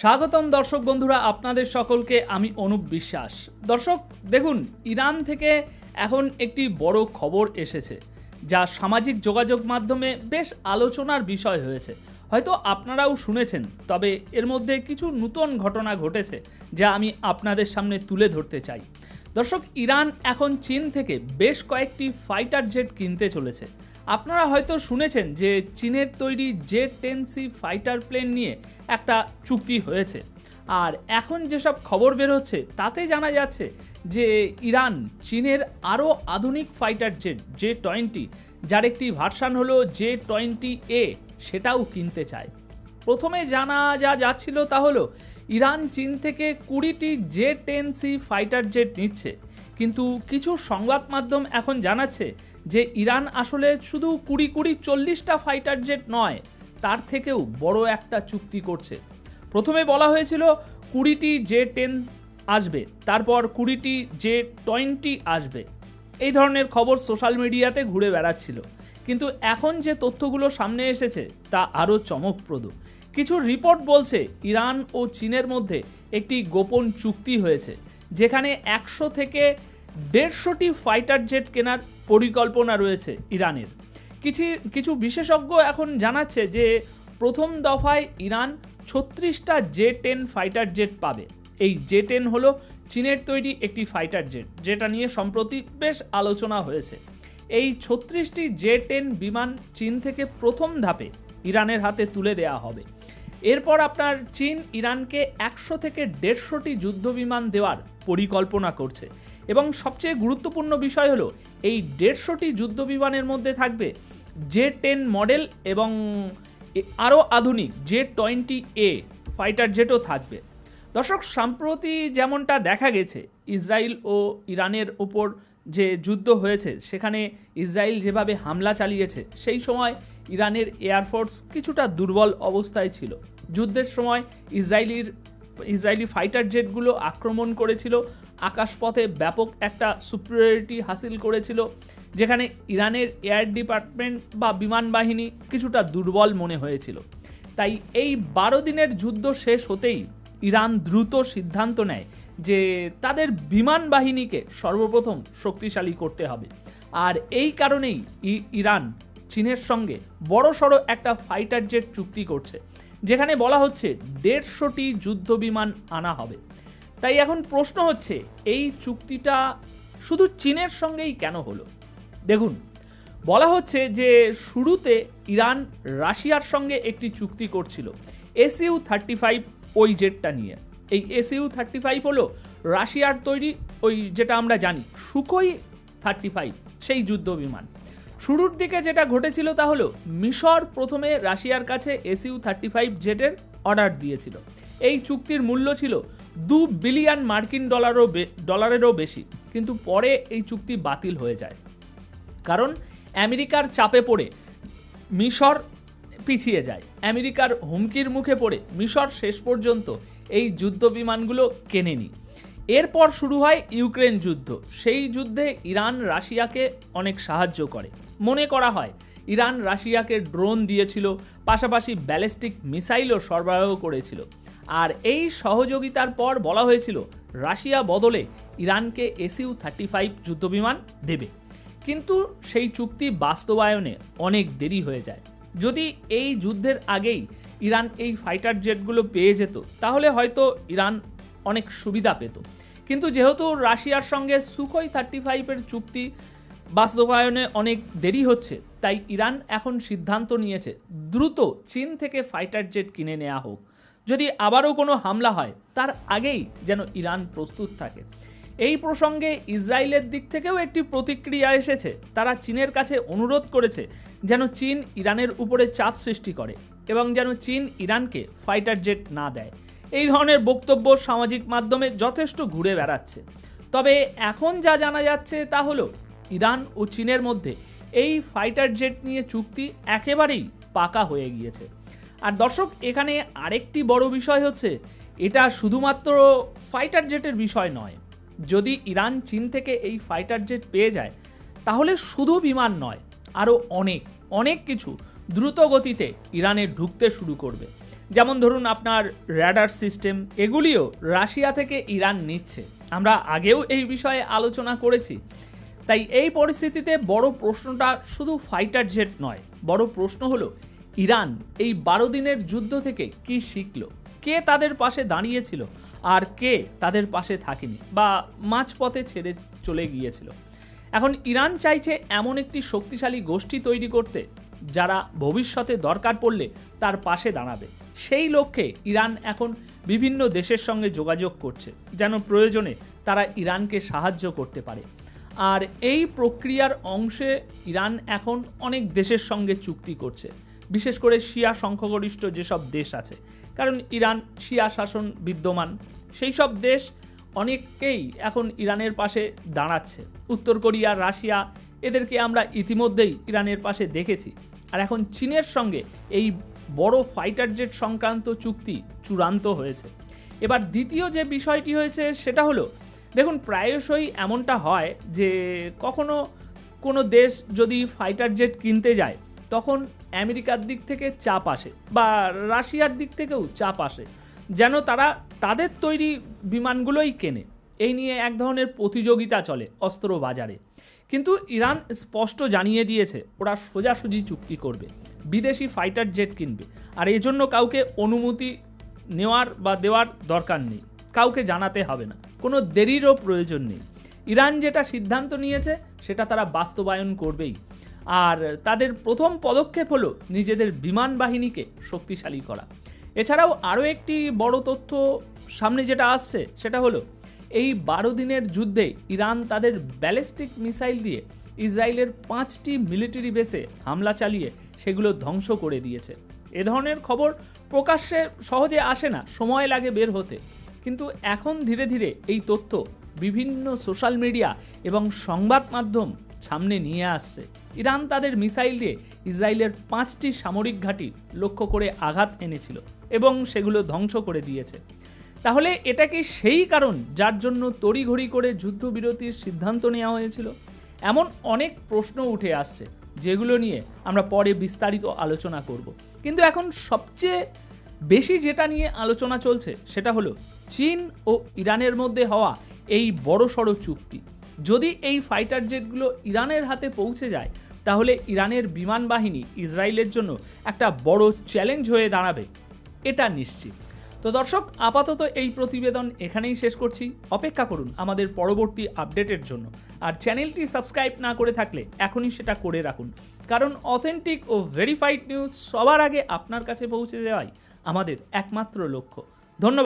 স্বাগতম দর্শক বন্ধুরা, আপনাদের সকলকে আমি অনুপ বিশ্বাস। দর্শক, দেখুন, ইরান থেকে এখন একটি বড় খবর এসেছে, যা সামাজিক যোগাযোগ মাধ্যমে বেশ আলোচনার বিষয় হয়েছে। হয়তো আপনারাও শুনেছেন, তবে এর মধ্যে কিছু নূতন ঘটনা ঘটেছে, যা আমি আপনাদের সামনে তুলে ধরতে চাই। দর্শক, ইরান এখন চীন থেকে বেশ কয়েকটি ফাইটার জেট কিনতে চলেছে আপনারা হয়তো শুনেছেন যে চীনের তৈরি J ten C fighter plane নিয়ে একটা চুক্তি হয়েছে। আর এখন যেসব খবর বের হচ্ছে, তাতে জানা যাচ্ছে যে ইরান চীনের আরও আধুনিক ফাইটার জেট, জে টোয়েন্টি, যার একটি ভার্সান হলো জে টোয়েন্টি এ, সেটাও কিনতে চায়। প্রথমে জানা যা যাচ্ছিল তা হলো, ইরান চীন থেকে কুড়িটি J ten C fighter jet নিচ্ছে। কিন্তু কিছু সংবাদ মাধ্যম এখন জানাচ্ছে যে ইরান আসলে শুধু কুড়ি কুড়ি চল্লিশটা ফাইটার জেট নয়, তার থেকেও বড় একটা চুক্তি করছে। প্রথমে বলা হয়েছিল কুড়িটি জে টেন আসবে, তারপর কুড়িটি জে টোয়েন্টি আসবে। এই ধরনের খবর সোশ্যাল মিডিয়াতে ঘুরে বেড়াচ্ছিল। কিন্তু এখন যে তথ্যগুলো সামনে এসেছে, তা আরও চমকপ্রদ। কিছু রিপোর্ট বলছে ইরান ও চীনের মধ্যে একটি গোপন চুক্তি হয়েছে। যেখানে একশো থেকে দেড়শোটি ফাইটার জেট কেনার পরিকল্পনা রয়েছে ইরানের। কিছু কিছু বিশেষজ্ঞ এখন জানাচ্ছে যে প্রথম দফায় ইরান ছত্রিশটা জে টেন ফাইটার জেট পাবে। এই জে টেন হলো চীনের তৈরি একটি ফাইটার জেট, যেটা নিয়ে সম্প্রতি বেশ আলোচনা হয়েছে। এই ছত্রিশটি জে টেন বিমান চীন থেকে প্রথম ধাপে ইরানের হাতে তুলে দেওয়া হবে। এরপর আপনার চীন ইরানকে একশো থেকে দেড়শোটি যুদ্ধ বিমান দেওয়ার পরিকল্পনা করছে। এবং সবচেয়ে গুরুত্বপূর্ণ বিষয় হলো, এই দেড়শোটি যুদ্ধ বিমানের মধ্যে থাকবে জে টেন মডেল এবং আরও আধুনিক জে টোয়েন্টি এ ফাইটার জেটও থাকবে। দর্শক, সম্প্রতি যেমনটা দেখা গেছে, ইসরায়েল ও ইরানের ওপর যে যুদ্ধ হয়েছে, সেখানে ইসরায়েল যেভাবে হামলা চালিয়েছে, সেই সময় ইরানের এয়ারফোর্স কিছুটা দুর্বল অবস্থায় ছিল। যুদ্ধের সময় ইসরায়েলির, ইসরায়েলি ফাইটার জেটগুলো আক্রমণ করেছিল। আকাশপথে ব্যাপক একটা সুপ্রিয়রিটি হাসিল করেছিল, যেখানে ইরানের এয়ার ডিপার্টমেন্ট বা বিমান বাহিনী কিছুটা দুর্বল মনে হয়েছিল। তাই এই বারো দিনের যুদ্ধ শেষ হতেই ইরান দ্রুত সিদ্ধান্ত নেয় যে তাদের বিমান বাহিনীকে সর্বপ্রথম শক্তিশালী করতে হবে। আর এই কারণেই ইরান চীনের সঙ্গে বড় সড়ো একটা ফাইটার জেট চুক্তি করছে। যেখানে বলা হচ্ছে দেড়শোটি যুদ্ধ বিমান আনা হবে। তাই এখন প্রশ্ন হচ্ছে, এই চুক্তিটা শুধু চীনের সঙ্গেই কেন হলো? দেখুন, বলা হচ্ছে যে শুরুতে ইরান রাশিয়ার সঙ্গে একটি চুক্তি করছিল এসইউ থার্টি ফাইভ ওই জেটটা নিয়ে। এই এসইউ থার্টি ফাইভ হলো রাশিয়ার তৈরি ওই যেটা আমরা জানি সুখই থার্টি ফাইভ, সেই যুদ্ধ বিমান শুরুর দিকে যেটা ঘটেছিল তা হলো, মিশর প্রথমে রাশিয়ার কাছে এসইউ থার্টি ফাইভ জেটের অর্ডার দিয়েছিল। এই চুক্তির মূল্য ছিল দু বিলিয়ন মার্কিন ডলারও ডলারেরও বেশি। কিন্তু পরে এই চুক্তি বাতিল হয়ে যায়। কারণ আমেরিকার চাপে পড়ে মিশর পিছিয়ে যায়। আমেরিকার হুমকির মুখে পড়ে মিশর শেষ পর্যন্ত এই যুদ্ধ বিমানগুলো কেনেনি। এরপর শুরু হয় ইউক্রেন যুদ্ধ। সেই যুদ্ধে ইরান রাশিয়াকে অনেক সাহায্য করে। মনে করা হয়। ইরান রাশিয়াকে ড্রোন দিয়েছিল, পাশাপাশি ব্যালিস্টিক মিসাইলও সরবরাহ করেছিল। আর এই সহযোগিতার পর বলা হয়েছিল, রাশিয়া বদলে ইরানকে এসিউ থার্টি ফাইভ যুদ্ধবিমান দেবে। কিন্তু সেই চুক্তি বাস্তবায়নে অনেক দেরি হয়ে যায়। যদি এই যুদ্ধের আগেই ইরান এই ফাইটার জেটগুলো পেয়ে যেত, তাহলে হয়তো ইরান অনেক সুবিধা পেত। কিন্তু যেহেতু রাশিয়ার সঙ্গে সুখই থার্টি ফাইভের চুক্তি বাস্তবায়নে অনেক দেরি হচ্ছে, তাই ইরান এখন সিদ্ধান্ত নিয়েছে দ্রুত চীন থেকে ফাইটার জেট কিনে নেওয়া হোক। যদি আবারও কোনো হামলা হয়, তার আগেই যেন ইরান প্রস্তুত থাকে। এই প্রসঙ্গে ইসরায়েলের দিক থেকেও একটি প্রতিক্রিয়া এসেছে। তারা চীনের কাছে অনুরোধ করেছে যেন চীন ইরানের উপরে চাপ সৃষ্টি করে এবং যেন চীন ইরানকে ফাইটার জেট না দেয়। এই ধরনের বক্তব্য সামাজিক মাধ্যমে যথেষ্ট ঘুরে বেড়াচ্ছে। তবে এখন যা জানা যাচ্ছে তা হলো ইরান ও চীনের মধ্যে এই ফাইটার জেট নিয়ে চুক্তি একেবারেই পাকা হয়ে গিয়েছে। আর দর্শক, এখানে আরেকটি বড় বিষয় হচ্ছে, এটা শুধুমাত্র ফাইটার জেটের বিষয় নয়। যদি ইরান, চীন থেকে এই ফাইটার জেট পেয়ে যায়, তাহলে শুধু বিমান নয় আরও অনেক অনেক কিছু দ্রুত গতিতে ইরানে ঢুকতে শুরু করবে। যেমন ধরুন, আপনার র্যাডার সিস্টেম এগুলিও রাশিয়া থেকে ইরান নিচ্ছে। আমরা আগেও এই বিষয়ে আলোচনা করেছি। তাই এই পরিস্থিতিতে বড় প্রশ্নটা শুধু ফাইটার জেট নয়, বড় প্রশ্ন হলো, ইরান এই বারো দিনের যুদ্ধ থেকে কি শিখলো? কে তাদের পাশে দাঁড়িয়েছিল? আর কে তাদের পাশে থাকেনি? বা মাঝপথে ছেড়ে চলে গিয়েছিল? এখন ইরান চাইছে এমন একটি শক্তিশালী গোষ্ঠী তৈরি করতে, যারা ভবিষ্যতে দরকার পড়লে তার পাশে দাঁড়াবে। সেই লক্ষ্যে ইরান এখন বিভিন্ন দেশের সঙ্গে যোগাযোগ করছে, যেন প্রয়োজনে তারা ইরানকে সাহায্য করতে পারে। আর এই প্রক্রিয়ার অংশে ইরান এখন অনেক দেশের সঙ্গে চুক্তি করছে। বিশেষ করে শিয়া সংখ্যাগরিষ্ঠ যেসব দেশ আছে। কারণ ইরান শিয়া শাসন বিদ্যমান। সেই সব দেশ অনেককেই এখন ইরানের পাশে দাঁড়াচ্ছে। উত্তর কোরিয়া, রাশিয়া, এদেরকে আমরা ইতিমধ্যেই ইরানের পাশে দেখেছি। আর এখন চীনের সঙ্গে এই বড় ফাইটার জেট সংক্রান্ত চুক্তি চূড়ান্ত হয়েছে। এবার দ্বিতীয় যে বিষয়টি হয়েছে সেটা হলো দেখুন, প্রায়শই এমনটা হয় যে কখনো কোনো দেশ যদি ফাইটার জেট কিনতে যায়, তখন আমেরিকার দিক থেকে চাপ আসে বা রাশিয়ার দিক থেকেও চাপ আসে। যেন তারা তাদের তৈরি বিমানগুলোই কেনে। এই নিয়ে এক ধরনের প্রতিযোগিতা চলে অস্ত্র বাজারে। কিন্তু ইরান স্পষ্ট জানিয়ে দিয়েছে, ওরা সোজাসুজি চুক্তি করবে, বিদেশি ফাইটার জেট কিনবে। আর এই জন্য কাউকে অনুমতি নেওয়ার বা দেওয়ার দরকার নেই, কাউকে জানাতে হবে না। কোনো দেরিরও প্রয়োজন নেই। ইরান যেটা সিদ্ধান্ত নিয়েছে, সেটা তারা বাস্তবায়ন করবেই। আর তাদের প্রথম পদক্ষেপ হলো নিজেদের বিমান বাহিনীকে শক্তিশালী করা। এছাড়াও আরও একটি বড় তথ্য সামনে যেটা আসছে, সেটা হলো এই বারো দিনের যুদ্ধে ইরান তাদের ব্যালিস্টিক মিসাইল দিয়ে ইসরায়েলের পাঁচটি মিলিটারি বেসে হামলা চালিয়ে সেগুলো ধ্বংস করে দিয়েছে। এ ধরনের খবর প্রকাশ্যে সহজে আসে না, সময় লাগে বের হতে। কিন্তু এখন ধীরে ধীরে এই তথ্য বিভিন্ন সোশ্যাল মিডিয়া এবং সংবাদ মাধ্যম সামনে নিয়ে আসছে। ইরান তাদের মিসাইল দিয়ে ইসরায়েলের পাঁচটি সামরিক ঘাঁটি লক্ষ্য করে আঘাত এনেছিল এবং সেগুলো ধ্বংস করে দিয়েছে। তাহলে এটা কি সেই কারণ যার জন্য তড়িঘড়ি করে যুদ্ধবিরতির সিদ্ধান্ত নেওয়া হয়েছিল? এমন অনেক প্রশ্ন উঠে আসছে, যেগুলো নিয়ে আমরা পরে বিস্তারিত আলোচনা করব। কিন্তু এখন সবচেয়ে বেশি যেটা নিয়ে আলোচনা চলছে সেটা হলো চীন ও ইরানের মধ্যে হওয়া এই বড় সড়ো চুক্তি। যদি এই ফাইটার জেটগুলো ইরানের হাতে পৌঁছে যায়, তাহলে ইরানের বিমান বাহিনী ইসরায়েলের জন্য একটা বড় চ্যালেঞ্জ হয়ে দাঁড়াবে। এটা নিশ্চিত। তো দর্শক, আপাতত এই প্রতিবেদন এখানেই শেষ করছি। অপেক্ষা করুন আমাদের পরবর্তী আপডেটের জন্য। আর চ্যানেলটি সাবস্ক্রাইব না করে থাকলে এখনই সেটা করে রাখুন। কারণ অথেন্টিক ও ভেরিফাইড নিউজ সবার আগে আপনার কাছে পৌঁছে দেওয়াই আমাদের একমাত্র লক্ষ্য। ধন্যবাদ।